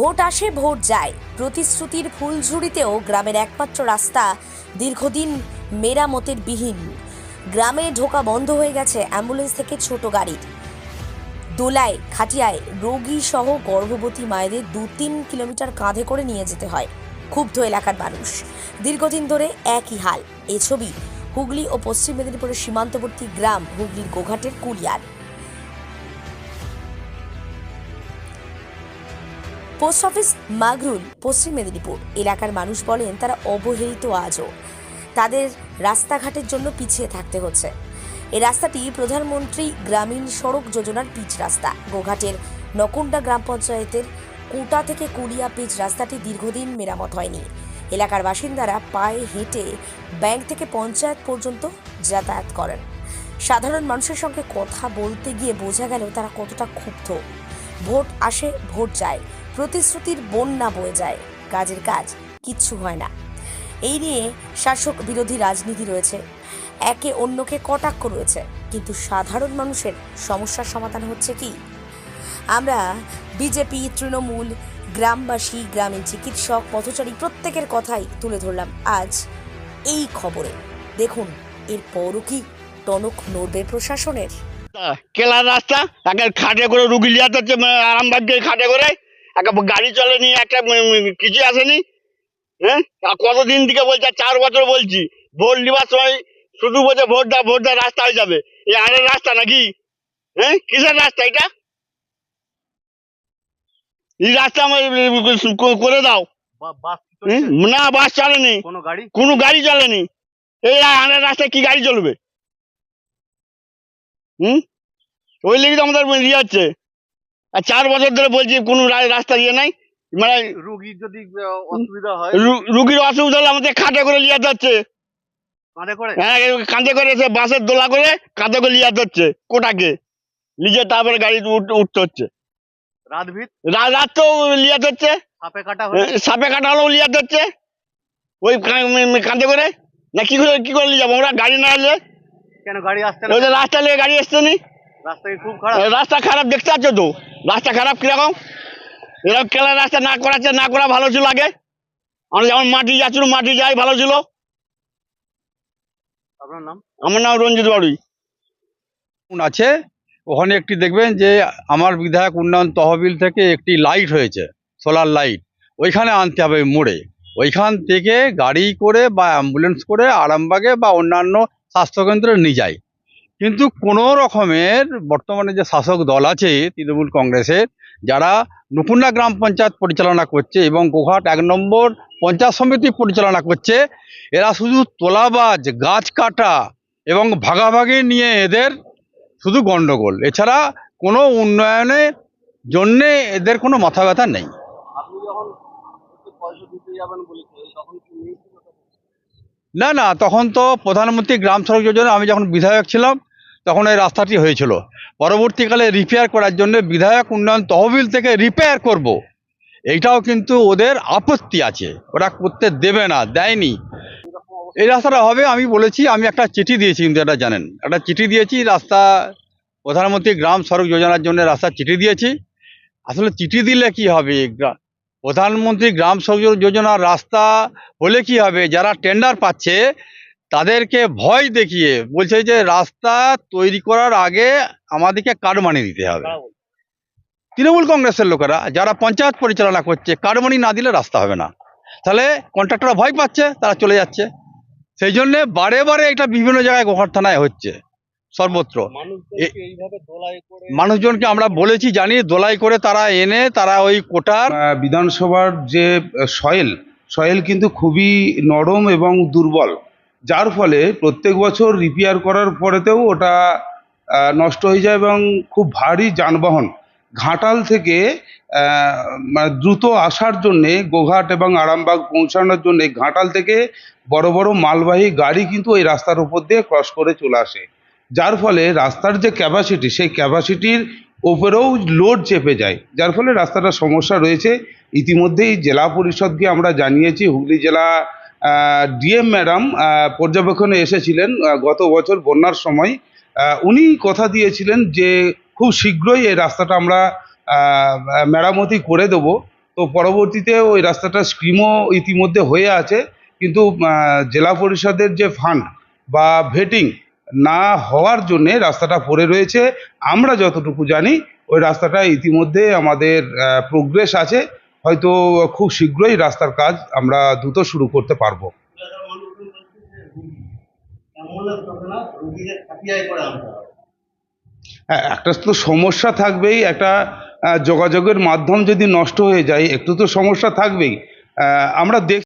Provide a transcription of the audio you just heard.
Vote আসে, vote যায়। প্রতিশ্রুতির ফুলঝুরিতেও গ্রামের একমাত্র রাস্তা দীর্ঘদিন মেরামতের বিহীন। গ্রামে ঢোকা বন্ধ হয়ে গেছে অ্যাম্বুলেন্স থেকে ছোট গাড়ির দোলায়, খাটিয়ায় রোগী সহ গর্ভবতী মায়েদের দু তিন কিলোমিটার কাঁধে করে নিয়ে যেতে হয়। ক্ষুব্ধ এলাকার মানুষ। দীর্ঘদিন ধরে একই হাল। এ ছবি হুগলি ও পশ্চিম মেদিনীপুরের সীমান্তবর্তী গ্রাম হুগলির গোঘাটের কুলিয়ার পোস্ট অফিস মাগরুল, পশ্চিম মেদিনীপুর। এলাকার মানুষ বলেন, তারা অবহেলিত আজও। তাদের রাস্তাঘাটের জন্য পিছিয়ে থাকতে হচ্ছে। এই রাস্তাটি প্রধানমন্ত্রী গ্রামীণ সড়ক যোজনার পিচ রাস্তা। গোঘাটের নকুন্ডা গ্রাম পঞ্চায়েতের কোটা থেকে কুলিয়া পিচ রাস্তাটি দীর্ঘদিন মেরামত হয়নি। এলাকার বাসিন্দারা পায়ে হেঁটে ব্যাংক থেকে পঞ্চায়েত পর্যন্ত যাতায়াত করেন। সাধারণ মানুষের সঙ্গে কথা বলতে গিয়ে বোঝা গেল, তারা কতটা ক্ষুব্ধ। ভোট আসে, ভোট যায়। প্রতিশ্রুতির বন্যা বয়ে যায়। কাজের কাজ কিচ্ছু হয় না। এই নিয়ে শাসক বিরোধী রাজনীতি রয়েছে। একে অন্যকে কটাক্ষ রয়েছে। কিন্তু সাধারণ মানুষের সমস্যার সমাধান হচ্ছে কি? আমরা বিজেপি, তৃণমূল, গ্রামবাসী, গ্রামীণ চিকিৎসক, পথচারী প্রত্যেকের কথাই তুলে ধরলাম আজ এই খবরে। দেখুন, এরপরও কি টনক নড়বে প্রশাসনের? কেলার রাস্তা? খাটে করে রুগী লিয়াতে আরামবাগ খাটে করে? একটা গাড়ি চলেনি একটা কিছু আসেনি? হ্যাঁ? কতদিন থেকে বলছে আর চার বছর বলছি। ভোট নেবার সময় শুধু বলছে ভোট দাও ভোট দাও রাস্তা হয়ে যাবে। এই আরের রাস্তা নাকি? হ্যাঁ? কিসের রাস্তা এটা? এই রাস্তা আমার করে দাও? না বাস চলেনি। কোনো গাড়ি? কোনো গাড়ি চলেনি। এই আনের রাস্তায় কি গাড়ি চলবে? হুম? ওই লেগে তো আমাদের ইয়ে হচ্ছে। আর চার বছর ধরে বলছি কোনো রাস্তা ইয়ে নাই। মানে রুগীর যদি অসুবিধা হয়? রুগীর অসুবিধা হলে আমাদের খাটে করে লিয়ে যাচ্ছে হ্যাঁ কাঁধে করে এসে বাসের দোলা করে কাঁধে করে লিয়ে যাচ্ছে কোটাকে। লিজে তারপরে গাড়ি উঠতে হচ্ছে। রাত তো লিয়ে সাপে কাটা সাপে কাটা হলেও লিয়ে ওই কাঁধে করে? না কি করে কি করে নিয়ে যাব? আমরা গাড়ি না কেন গাড়ি রাস্তা লেগে গাড়ি আসছে নি। রাস্তা খুব খারাপ? রাস্তা খারাপ দেখতে পাচ্ছ তো? রাস্তা খারাপ কীরকম? এরকম কেলা রাস্তা না করাচ্ছে না করা ভালো ছিল আগে। আমরা যেমন মাটি যাচ্ছিল মাটি যাই ভালো ছিল। আপনার নাম? আমার নাম রঞ্জিত বাড়ুই। উন্নয়ন আছে? ওখানে একটি দেখবেন যে আমার বিধায়ক উন্নয়ন তহবিল থেকে একটি লাইট হয়েছে সোলার লাইট। ওইখানে আনতে হবে মোড়ে। ওইখান থেকে গাড়ি করে বা অ্যাম্বুলেন্স করে আরামবাগে বা অন্যান্য স্বাস্থ্যকেন্দ্রে নিয়ে যায়। কিন্তু কোনো রকমের বর্তমানে যে শাসক দল আছে তৃণমূল কংগ্রেসের যারা নুকুন্ডা গ্রাম পঞ্চায়েত পরিচালনা করছে এবং গোঘাট এক নম্বর পঞ্চায়েত সমিতি পরিচালনা করছে এরা শুধু তোলাবাজ গাছ কাটা এবং ভাগাভাগি নিয়ে এদের শুধু গন্ডগোল। এছাড়া কোনো উন্নয়নের জন্যে এদের কোনো মাথা ব্যথা নেই। না না তখন তো প্রধানমন্ত্রী গ্রাম সড়ক যোজনা আমি যখন বিধায়ক ছিলাম তখন এই রাস্তাটি হয়েছিল। পরবর্তীকালে রিপেয়ার করার জন্য বিধায়ক উন্নয়ন তহবিল থেকে রিপেয়ার করব। এইটাও কিন্তু ওদের আপত্তি আছে। ওরা করতে দেবে না, দেয়নি। এই রাস্তাটা হবে, আমি বলেছি, আমি একটা চিঠি দিয়েছি, কিন্তু এটা জানেন। একটা চিঠি দিয়েছি, রাস্তা প্রধানমন্ত্রী গ্রাম সড়ক যোজনার জন্য রাস্তা চিঠি দিয়েছি। আসলে চিঠি দিলে কি হবে? প্রধানমন্ত্রী গ্রাম সড়ক যোজনার রাস্তা হলে কি হবে? যারা টেন্ডার পাচ্ছে তাদেরকে ভয় দেখিয়ে বলছে যে রাস্তা তৈরি করার আগে আমাদেরকে কার্ড মানি দিতে হবে? তৃণমূল কংগ্রেসের লোকেরা যারা পঞ্চায়েত পরিচালনা করছে কার্ড মানি না দিলে রাস্তা হবে না। তাহলে কন্ট্রাক্টররা ভয় পাচ্ছে তারা চলে যাচ্ছে। সেই জন্যে বারে বারে এটা বিভিন্ন জায়গায় গোহাট থানায় হচ্ছে সর্বত্র। মানুষজনকে আমরা বলেছি জানি দোলাই করে তারা এনে তারা ওই কোটার বিধানসভার যে সয়েল সয়েল কিন্তু খুবই নরম এবং দুর্বল। যার ফলে প্রত্যেক বছর রিপেয়ার করার পরেতেও ওটা নষ্ট হয়ে যায় এবং খুব ভারী যানবাহন। ঘাটাল থেকে মানে দ্রুত আসার জন্যে, গোঘাট এবং আরামবাগ পৌঁছানোর জন্যে ঘাটাল থেকে বড় বড় মালবাহী গাড়ি কিন্তু এই রাস্তার উপর দিয়ে ক্রস করে চলে আসে। যার ফলে রাস্তার যে ক্যাপাসিটি সেই ক্যাপাসিটির ওপরেও লোড চেপে যায়। যার ফলে রাস্তাটা সমস্যা রয়েছে। ইতিমধ্যেই জেলা পরিষদকে আমরা জানিয়েছি, হুগলি জেলা ডিএম ম্যাডাম পর্যবেক্ষণে এসেছিলেন গত বছর বন্যার সময়। উনি কথা দিয়েছিলেন যে খুব শীঘ্রই এই রাস্তাটা আমরা মেরামতি করে দেব। তো পরবর্তীতে ওই রাস্তাটা স্কিমও ইতিমধ্যে হয়ে আছে। কিন্তু জেলা পরিষদের যে ফান্ড বা ভেটিং না হওয়ার জন্যে রাস্তাটা পড়ে রয়েছে। আমরা যতটুকু জানি, ওই রাস্তাটা ইতিমধ্যে আমাদের প্রোগ্রেস আছে। হয়তো খুব শীঘ্রই রাস্তার কাজ আমরা দ্রুত শুরু করতে পারব। হ্যাঁ একটা তো সমস্যা থাকবেই, একটা যোগাযোগের মাধ্যম যদি নষ্ট হয়ে যায়, একটু তো সমস্যা থাকবেই। আমরা দেখ